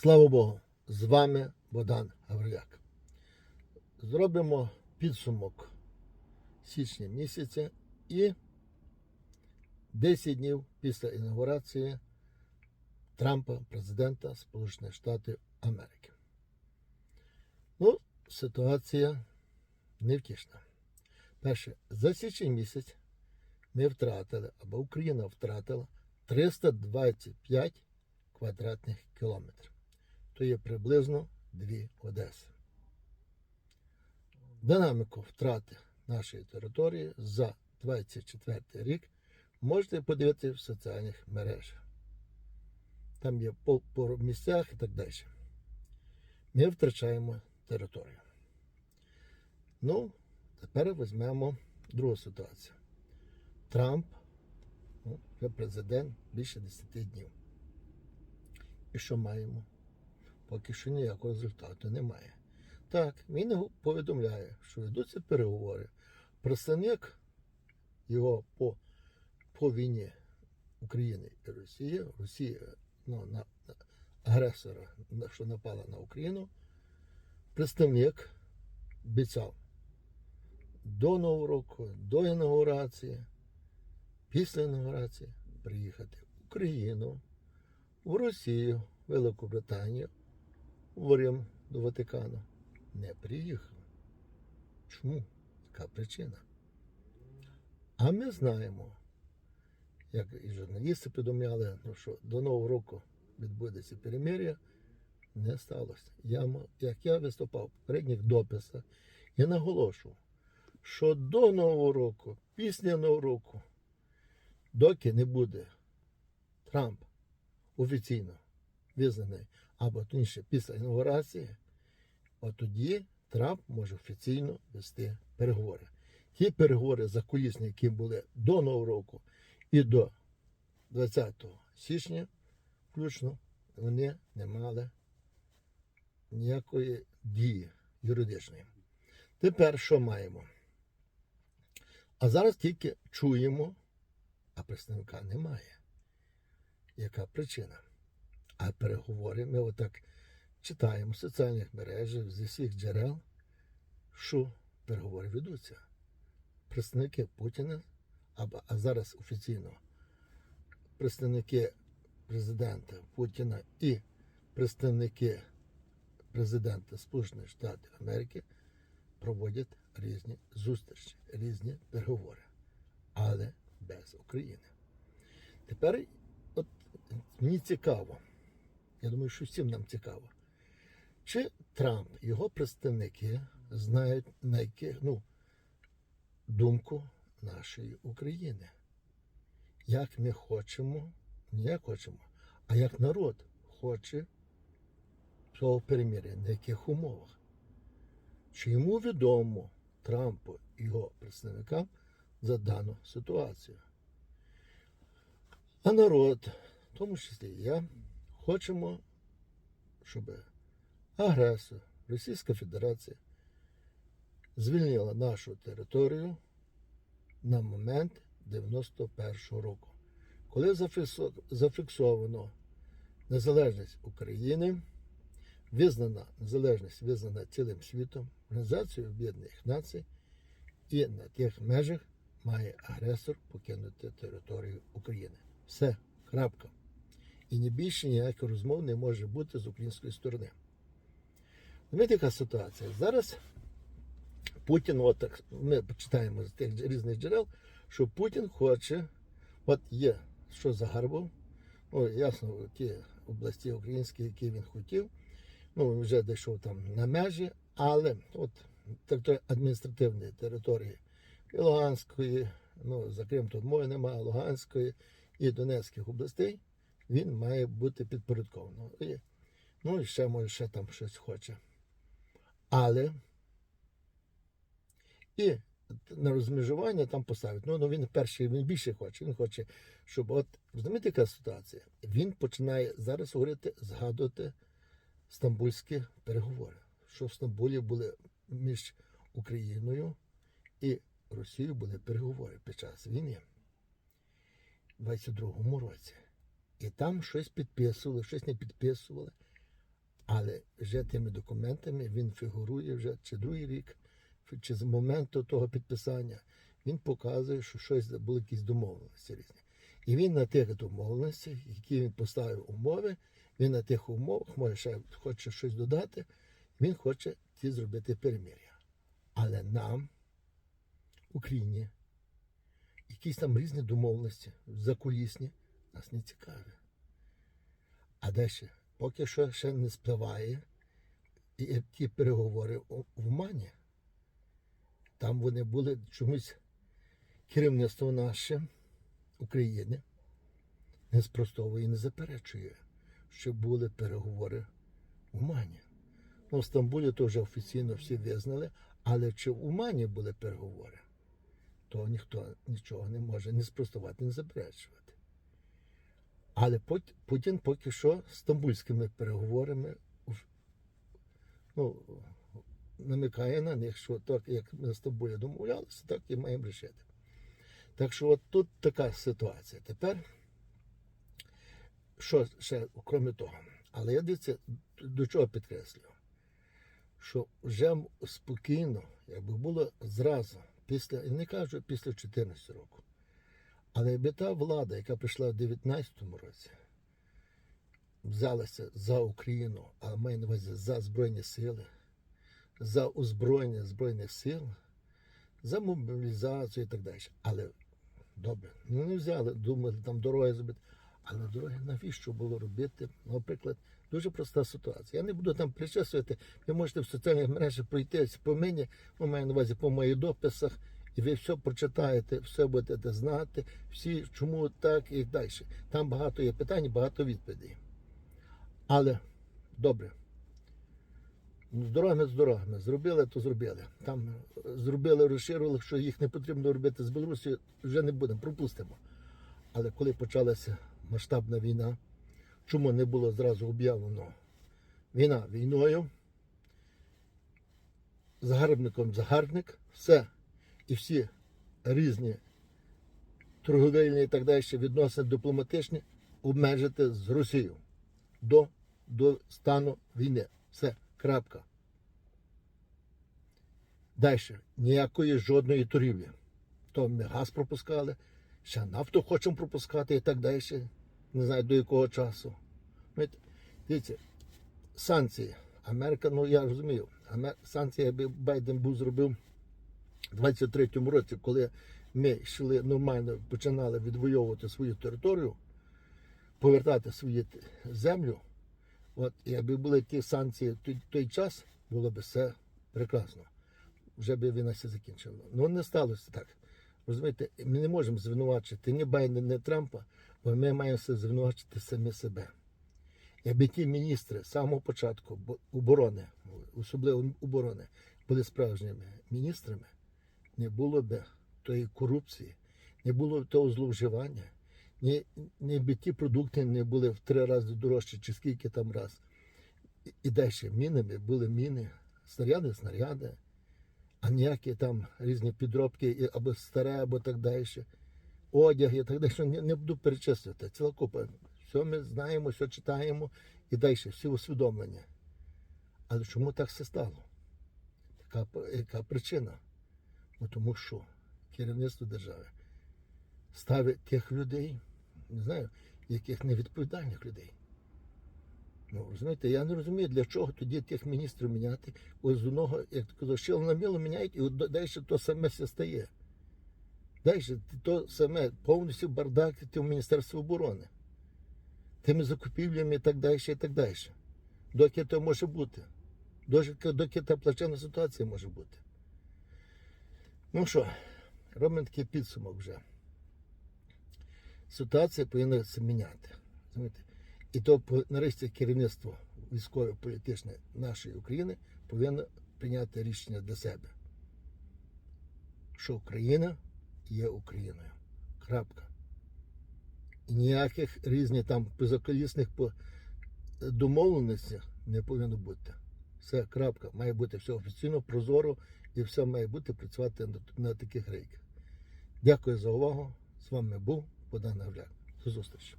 Слава Богу! З вами Богдан Гавриляк. Зробимо підсумок січня місяця і 10 днів після інаугурації Трампа, президента Сполучених Штатів Америки. Ну, ситуація невтішна. Перше, за січень місяць ми втратили, або Україна втратила 325 квадратних кілометрів. То є приблизно дві Одеси. Динаміку втрати нашої території за 24 рік можете подивитися в соціальних мережах. Там є по, по місцях і так далі. Ми втрачаємо територію. Ну, тепер візьмемо другу ситуацію. Трамп, ну, президент більше 10 днів. І що маємо? Поки що ніякого результату немає. Так, він повідомляє, що ведуться переговори. Представник його по, по війні України і Росії, Росія ну, на, на агресора, що напала на Україну, представник обіцяв до Нового року, до інаугурації, після інаугурації приїхати в Україну, в Росію, Велику Британію, в Рим до Ватикану. Не приїхав. Чому? Яка причина? А ми знаємо, як і журналісти повідомляли, ну, що до Нового року відбудеться перемир'я, не сталося. Я, як я виступав в попередніх дописах і наголошував, що до Нового року, після Нового року, доки не буде Трамп офіційно визнаний, або точніше після інаугурації, от тоді Трамп може офіційно вести переговори. Ті переговори за кулісні, які були до Нового року і до 20 січня, включно, вони не мали ніякої дії юридичної. Тепер що маємо? А зараз тільки чуємо, а представника немає. Яка причина? А переговори ми отак читаємо в соціальних мережах зі всіх джерел, що переговори ведуться. Представники Путіна, або, а зараз офіційно представники президента Путіна і представники президента Сполучених Штатів Америки проводять різні зустрічі, різні переговори, але без України. Тепер от мені цікаво, я думаю, що всім нам цікаво, чи Трамп, його представники знають на яке, ну, думку нашої України. Як ми хочемо, не як хочемо, а як народ хоче цього перемир'я, на яких умовах. Чи йому відомо Трампу і його представникам за дану ситуацію? А народ, в тому числі я, хочемо, щоб агресор, Російська Федерація звільнила нашу територію на момент 91-го року, коли зафіксо- зафіксовано незалежність України, визнана незалежність визнана цілим світом, Організацією Об'єднаних Націй, і на тих межах має агресор покинути територію України. Все, крапка. І ні більше ніяких розмов не може бути з української сторони. Знаєте, яка ситуація? Зараз Путін, от так, ми почитаємо з тих різних джерел, що Путін хоче, от є, що загарбав, ну, ясно, ті області українські, які він хотів, ну, вже дійшов там на межі, але от тобто адміністративні території і Луганської, ну, за Крим тут мови немає, Луганської і Донецьких областей, він має бути підпорядкований. І, ну і ще може ще там щось хоче. Але і на розмежування там поставить. Ну, ну він перший, він більше хоче. Він хоче, щоб от розумієте, яка ситуація? Він починає зараз говорити, згадувати стамбульські переговори. Що в Стамбулі були між Україною і Росією були переговори під час війни в 22-му році. І там щось підписували, щось не підписували. Але вже тими документами він фігурує вже чи другий рік, чи з моменту того підписання, він показує, що щось були якісь домовленості різні. І він на тих домовленостях, які він поставив умови, він на тих умовах може ще хоче щось додати, він хоче ті зробити перемир'я. Але нам, Україні, якісь там різні домовленості, закулісні, нас не цікаві. А далі, поки що ще не спливає і ті переговори в Мані. Там вони були чомусь керівництво наше України не спростовує і не заперечує, що були переговори в Мані. Ну, в Стамбулі то вже офіційно всі визнали, але чи в Умані були переговори, то ніхто нічого не може не спростувати, не заперечувати. Але Путін поки що з стамбульськими переговорами ну, намикає на них, що так, як ми з тобою домовлялися, так і маємо рішити. Так що от тут така ситуація. Тепер, що ще, крім того, але я дивіться, до чого підкреслюю, що вже спокійно, якби було зразу, після, я не кажу після 14 року, але якби та влада, яка прийшла в 19-му році, взялася за Україну, а маю на увазі за Збройні сили, за озброєння Збройних сил, за мобілізацію і так далі. Але добре, ну не взяли, думали там дороги зробити. Але дороги навіщо було робити? Наприклад, дуже проста ситуація. Я не буду там причесувати. Ви можете в соціальних мережах пройтись по мені, ну, маю на увазі по моїх дописах, і ви все прочитаєте, все будете знати, всі чому так і далі. Там багато є питань, багато відповідей. Але добре. Ну, З дорогами з дорогами. Зробили, то зробили. Там е, зробили, розширили, що їх не потрібно робити з Білорусі, вже не будемо, пропустимо. Але коли почалася масштабна війна, чому не було зразу об'явлено війна війною, загарбником загарбник, все і всі різні торговельні і так далі відносини дипломатичні обмежити з Росією до, до стану війни. Все, крапка. Далі ніякої жодної торгівлі. То ми газ пропускали, ще нафту хочемо пропускати і так далі. Не знаю до якого часу. Знаєте, Дивіться, санкції. Америка, ну я розумію, санкції, якби Байден був зробив 23-му році, коли ми йшли нормально, починали відвоювати свою територію, повертати свою землю. От якби були ті санкції в той, час, було б все прекрасно. Вже б війна все закінчила. Ну не сталося так. Розумієте, ми не можемо звинувачити ні Байдена, ні Трампа, бо ми маємо звинувачити самі себе. Якби ті міністри з самого початку оборони, особливо оборони, були справжніми міністрами, не було б тої корупції, не було б того зловживання, ні, ні б ті продукти не були в три рази дорожчі, чи скільки там раз. І далі мінами були міни, снаряди, снаряди, а ніякі там різні підробки, або старе, або так далі. Одяг і так далі. Не, не буду перечислювати. Ціла купа. Все ми знаємо, все читаємо і далі, всі усвідомлення. Але чому так все стало? Яка, яка причина? Бо тому що керівництво держави ставить тих людей, не знаю, яких невідповідальних людей. Ну, розумієте, я не розумію, для чого тоді тих міністрів міняти. Ось з одного, як казав, щело на міло міняють, і далі то саме все стає. Далі то саме повністю бардак в Міністерстві оборони. Тими закупівлями і так далі, і так далі. Доки то може бути. Доки та плачевна ситуація може бути. Ну що, робимо такий підсумок вже. Ситуація повинна це міняти. Розумієте? І то нарешті керівництво військово-політичне нашої України повинно прийняти рішення для себе, що Україна є Україною. Крапка. І ніяких різних там позаколісних по- домовленостей не повинно бути. Все, крапка. Має бути все офіційно, прозоро і все має бути працювати на, таких рейках. Дякую за увагу. З вами був Богдан Гавляк. До зустрічі.